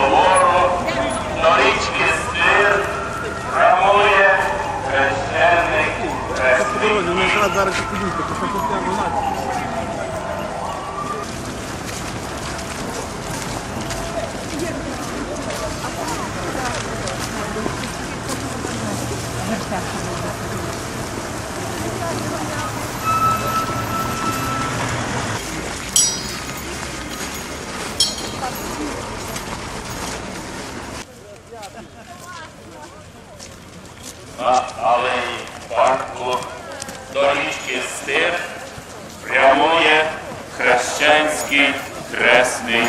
Світловору, до річки Стир, прямує священник Хрестний. Вони ж на алеї парку до річки Стир прямує хрещенський хресний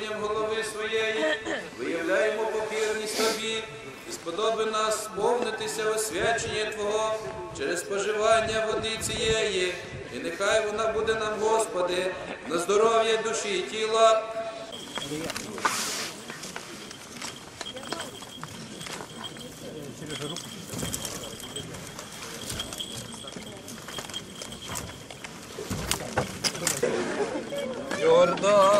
схиленням голови своєї виявляємо покірність тобі і сподоби нас сповнитися освячення Твого через споживання води цієї, і нехай вона буде нам, Господи, на здоров'я душі і тіла. Йордан.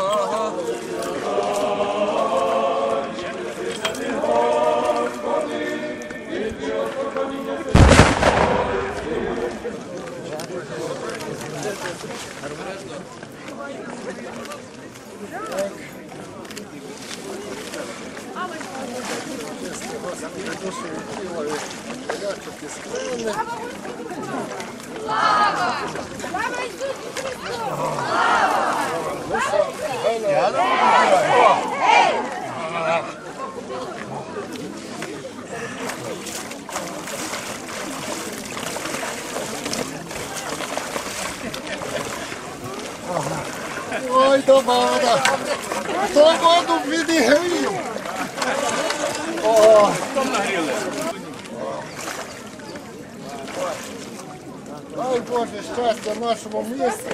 Слава! Слава Ісусу Христу! Ой, до вода. Хто воду відігрів? О. Дай Боже, щастя нашому місту.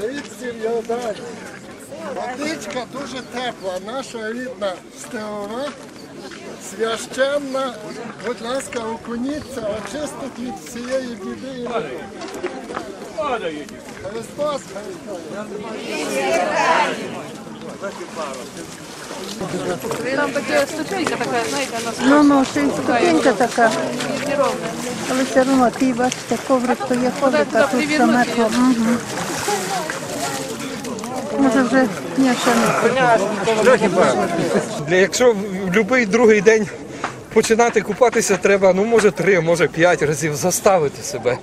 Звідси я далі. Водичка дуже тепла, наша рідна стелова, Священна. Будь ласка, окуніться, очистить від всієї біди. лихо. Христос, Там така ступенька така, знаєте, на Ну, ну, ще й ступенька така, але все одно ті, бачите, коврик, то є коврик, а тут замерзло. Угу. Може вже, ні, ще не. Для якщо будь-який другий день починати купатися, треба, ну може три, може п'ять разів заставити себе,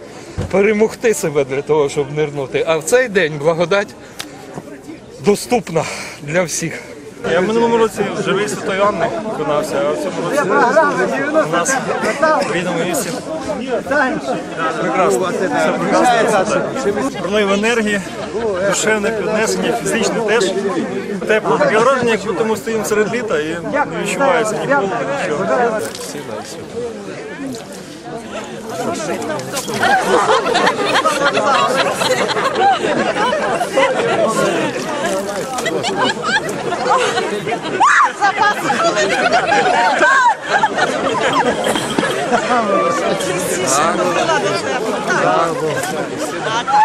перемогти себе для того, щоб нирнути. А в цей день благодать доступна для всіх. Я в минулому році живий Святої Анни виконався, а в цьому році у нас в рідному місці. Прекрасно. Все прекрасно. Пролив енергії, душевне піднесення, фізичне теж тепло. Таке враження, як будто ми стоїмо серед літа і не відчувається ні холоду, нічого. Замерзла у нас у